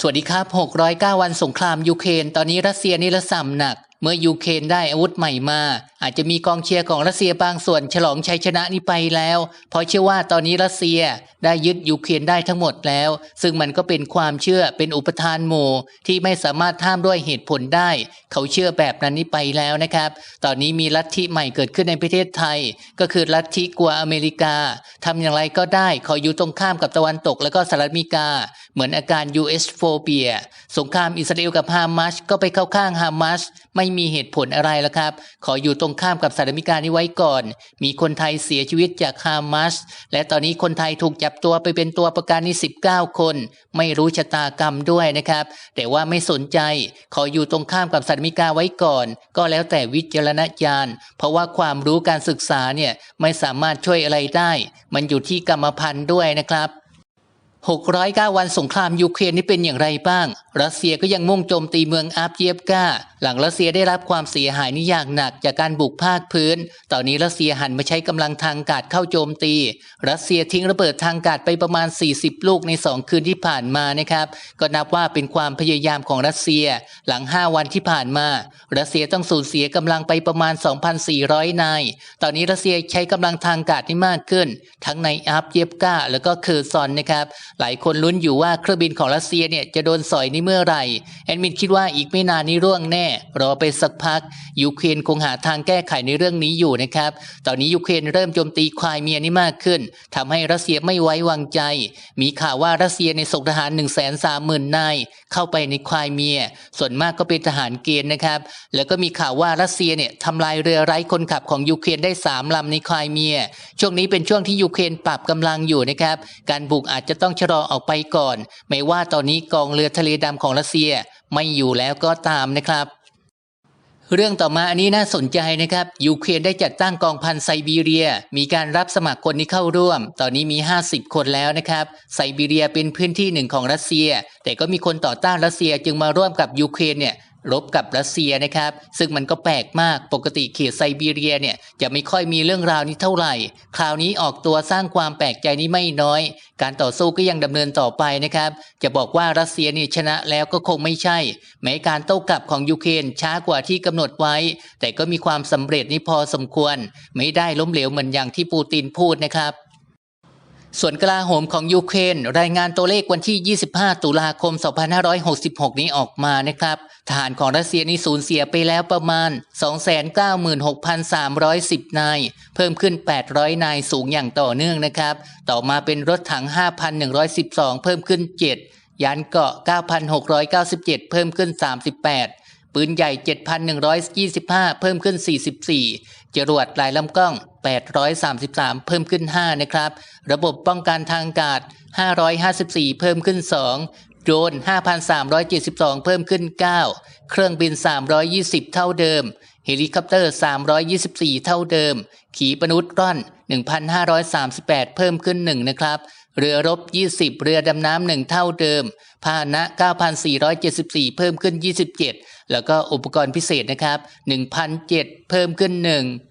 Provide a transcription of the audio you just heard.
สวัสดีครับ 609 วันสงครามยูเครน ตอนนี้รัสเซียนิรสัมหนัก เมื่อยูเครนได้อาวุธใหม่มา อาจจะมีกองเชียร์ของรัสเซียบางส่วนฉลองชัยชนะนี้ไปแล้ว เพราะเชื่อว่าตอนนี้รัสเซียได้ยึดยูเครนได้ทั้งหมดแล้ว ซึ่งมันก็เป็นความเชื่อเป็นอุปทานหมู่ที่ไม่สามารถห้ามด้วยเหตุผลได้ เขาเชื่อแบบนั้นนี้ไปแล้วนะครับ ตอนนี้มีลัทธิใหม่เกิดขึ้นในประเทศไทย ก็คือลัทธิกลัวอเมริกาทำอย่างไรก็ได้ขออยู่ตรงข้ามกับตะวันตก แล้วก็สหรัฐอเมริกา เหมือนอาการ US โฟเบียสงครามอิสราเอลกับฮามาสก็ไปเข้าข้างฮามาสไม่มีเหตุผลอะไรแล้วครับ ขออยู่ตรงข้ามกับสหรัฐอเมริกานี้ไว้ก่อน มีคนไทยเสียชีวิตจากฮามาสและตอนนี้คนไทยถูกจับตัวไปเป็นตัวประกันนี่19 คน ไม่รู้ชะตากรรมด้วยนะครับ แต่ว่าไม่สนใจ ขออยู่ตรงข้ามกับสหรัฐอเมริกาไว้ก่อน ก็แล้วแต่วิจารณญาณ เพราะว่าความรู้การศึกษาเนี่ยไม่สามารถช่วยอะไรได้ มันอยู่ที่กรรมพันธุ์ด้วยนะครับ609วันสงครามยูเครนนี่เป็นอย่างไรบ้าง รัสเซียก็ยังมุ่งโจมตีเมืองอาร์เยฟกาหลังรัสเซียได้รับความเสียหายนี่อย่างหนักจากการบุกภาคพื้น ตอนนี้รัสเซียหันมาใช้กำลังทางอากาศเข้าโจมตี รัสเซียทิ้งระเบิดทางอากาศไปประมาณ 40 ลูกใน 2 คืนที่ผ่านมานะครับก็นับว่าเป็นความพยายามของรัสเซีย หลัง 5 วันที่ผ่านมา รัสเซียต้องสูญเสียกำลังไปประมาณ 2,400 นาย ตอนนี้รัสเซียใช้กำลังทางอากาศนี่มากขึ้น ทั้งในอาร์เยฟกาแล้วก็เคอร์ซอนนะครับหลายคนลุ้นอยู่ว่าเครื่องบินของรัสเซียเนี่ยจะโดนสอยนี่เมื่อไหร่แอดมินคิดว่าอีกไม่นานนี้ร่วงแน่ รอไปสักพัก ยูเครนคงหาทางแก้ไขในเรื่องนี้อยู่นะครับ ตอนนี้ยูเครนเริ่มโจมตีควายเมียนี่มากขึ้นทำให้รัสเซียไม่ไว้วางใจ มีข่าวว่ารัสเซียในส่งทหาร1 3 0 0 0 0นายเข้าไปในควายเมีย ส่วนมากก็เป็นทหารเกณฑ์นะครับ แล้วก็มีข่าวว่ารัสเซียเนี่ยทำลายเรือไร้คนขับของยูเครนได้3ลำในควายเมีย ช่วงนี้เป็นช่วงที่ยูเครนปรับกำลังอยู่นะครับ การบุกอาจจะต้องชะลอออกไปก่อน ไม่ว่าตอนนี้กองเรือทะเลดำของรัสเซียไม่อยู่แล้วก็ตามนะครับ เรื่องต่อมาอันนี้น่าสนใจนะครับยูเครนได้จัดตั้งกองพันไซบีเรีย มีการรับสมัครคนที่เข้าร่วม ตอนนี้มี 50 คนแล้วนะครับไซบีเรียเป็นพื้นที่หนึ่งของรัสเซีย แต่ก็มีคนต่อต้านรัสเซียจึงมาร่วมกับยูเครนเนี่ย รบกับรัสเซียนะครับ ซึ่งมันก็แปลกมากปกติเขตไซบีเรียเนี่ยจะไม่ค่อยมีเรื่องราวนี้เท่าไหร่ คราวนี้ออกตัวสร้างความแปลกใจนี้ไม่น้อย การต่อสู้ก็ยังดำเนินต่อไปนะครับ จะบอกว่ารัสเซียนี่ชนะแล้วก็คงไม่ใช่ แม้การโต้กลับของยูเครนช้ากว่าที่กำหนดไว้ แต่ก็มีความสำเร็จนี่พอสมควร ไม่ได้ล้มเหลวเหมือนอย่างที่ปูตินพูดนะครับ ส่วนกลาโหมของยูเครนรายงานตัวเลขวันที่ 25 ตุลาคม 2566 นี้ออกมานะครับทหารของรัสเซียนี่สูญเสียไปแล้วประมาณ 296,310 นาย เพิ่มขึ้น 800 นายสูงอย่างต่อเนื่องนะครับ ต่อมาเป็นรถถัง 5,112 เพิ่มขึ้น 7 ยานเกาะ 9,697 เพิ่มขึ้น 38 ปืนใหญ่ 7,125 เพิ่มขึ้น 44 จรวดลายลำกล้อง 833 เพิ่มขึ้น 5 นะครับ ระบบป้องกันทางอากาศ 554 เพิ่มขึ้น 2 โดรน 5,372 เพิ่มขึ้น 9 เครื่องบิน 320 เท่าเดิม เฮลิคอปเตอร์ 324 เท่าเดิม ขีปนาวุธร่อน 1,538 เพิ่มขึ้น 1 นะครับ เรือรบ 20 เรือดำน้ำ1เท่าเดิม พาหนะ 9,474 เพิ่มขึ้น 27 แล้วก็อุปกรณ์พิเศษนะครับ 1,007 เพิ่มขึ้น 1